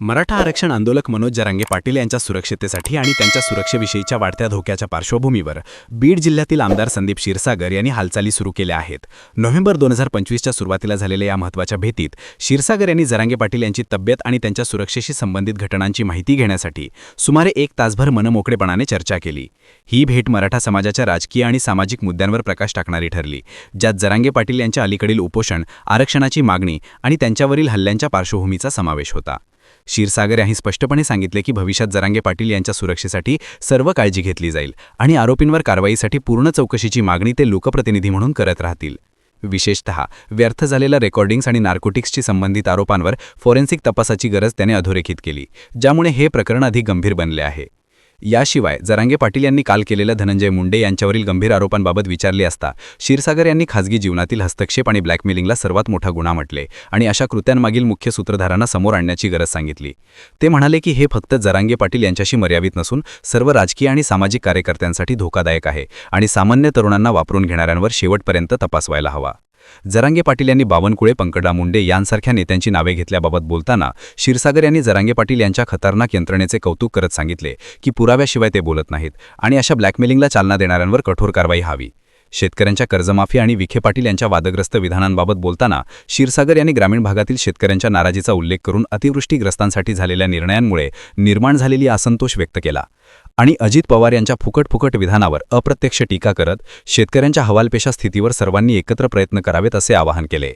मराठा आरक्षण आंदोलक मनोज जरांगे पाटील यांच्या सुरक्षितेसाठी आणि त्यांच्या सुरक्षेविषयीच्या वाढत्या धोक्याच्या पार्श्वभूमीवर बीड जिल्ह्यातील आमदार संदीप क्षीरसागर यांनी हालचाली सुरू केल्या आहेत. नोव्हेंबर दोन हजार पंचवीसच्या सुरुवातीला झालेल्या या महत्त्वाच्या भेटीत क्षीरसागर यांनी जरांगे पाटील यांची तब्येत आणि त्यांच्या सुरक्षेशी संबंधित घटनांची माहिती घेण्यासाठी सुमारे एक तासभर मनमोकळेपणाने चर्चा केली. ही भेट मराठा समाजाच्या राजकीय आणि सामाजिक मुद्द्यांवर प्रकाश टाकणारी ठरली ज्यात जरांगे पाटील यांच्या अलीकडील उपोषण आरक्षणाची मागणी आणि त्यांच्यावरील हल्ल्यांच्या पार्श्वभूमीचा समावेश होता. क्षीरसागर यांनी स्पष्टपणे सांगितले की भविष्यात जरांगे पाटील यांच्या सुरक्षेसाठी सर्व काळजी घेतली जाईल आणि आरोपींवर कारवाईसाठी पूर्ण चौकशीची मागणी ते लोकप्रतिनिधी म्हणून करत राहतील. विशेषतः व्यर्थ झालेल्या रेकॉर्डिंग्स आणि नार्कोटिक्सशी संबंधित आरोपांवर फॉरेन्सिक तपासाची गरज त्याने अधोरेखित केली ज्यामुळे हे प्रकरण अधिक गंभीर बनले आहे. याशिवाय जरांगे पाटील यांनी काल केलेल्या धनंजय मुंडे यांच्यावरील गंभीर आरोपांबाबत विचारले असता क्षीरसागर यांनी खासगी जीवनातील हस्तक्षेप आणि ब्लॅकमेलिंगला सर्वात मोठा गुन्हा म्हटले आणि अशा कृत्यांमागील मुख्य सूत्रधारांना समोर आणण्याची गरज सांगितली. ते म्हणाले की हे फक्त जरांगे पाटील यांच्याशी मर्यादित नसून सर्व राजकीय आणि सामाजिक कार्यकर्त्यांसाठी धोकादायक आहे आणि सामान्य तरुणांना वापरून घेणाऱ्यांवर शेवटपर्यंत तपास व्हायला हवा. जरांगे पाटील यांनी बावनकुळे पंकजा मुंडे यांसारख्या नेत्यांची नावे घेतल्याबाबत बोलताना क्षीरसागर यांनी जरांगे पाटील यांच्या खतरनाक यंत्रणेचे कौतुक करत सांगितले की पुराव्याशिवाय ते बोलत नाहीत आणि अशा ब्लॅकमेलिंगला चालना देणाऱ्यांवर कठोर कारवाई हवी शेतकऱ्यांच्या कर्जमाफी आणि विखे पाटील यांच्या वादग्रस्त विधानांबाबत बोलताना क्षीरसागर यांनी ग्रामीण भागातील शेतकऱ्यांच्या नाराजीचा उल्लेख करून अतिवृष्टीग्रस्तांसाठी झालेल्या निर्णयांमुळे निर्माण झालेली असंतोष व्यक्त केला. आणि अजित पवार यांच्या फुकट फुकट विधानावर अप्रत्यक्ष टीका करत शेतकऱ्यांच्या हवालपेशा स्थितीवर सर्वांनी एकत्र प्रयत्न करावेत असे आवाहन केले.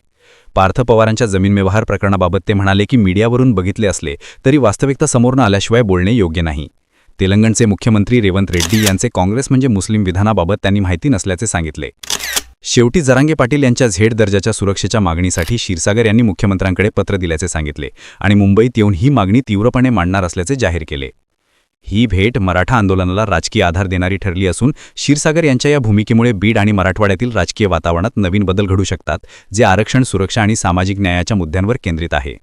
पार्थ पवारांच्या जमीन व्यवहार प्रकरणाबाबत ते म्हणाले की मीडियावरून बघितले असले तरी वास्तविकता समोर न आल्याशिवाय बोलणे योग्य नाही. तेलंगणचे मुख्यमंत्री रेवंत रेड्डी यांचे काँग्रेस म्हणजे मुस्लिम विधानाबाबत त्यांनी माहिती नसल्याचे सांगितले. शेवटी जरांगे पाटील यांच्या झेड दर्जाच्या सुरक्षेच्या मागणीसाठी क्षीरसागर यांनी मुख्यमंत्र्यांकडे पत्र दिल्याचे सांगितले आणि मुंबईत येऊन ही मागणी तीव्रपणे मांडणार असल्याचे जाहीर केले. ही भेट मराठा आंदोलनाला राजकीय आधार देणारी ठरली असून क्षीरसागर यांच्या या भूमिकेमुळे बीड आणि मराठवाड्यातील राजकीय वातावरणात नवीन बदल घडू शकतात जे आरक्षण सुरक्षा आणि सामाजिक न्यायाच्या मुद्द्यांवर केंद्रित आहे.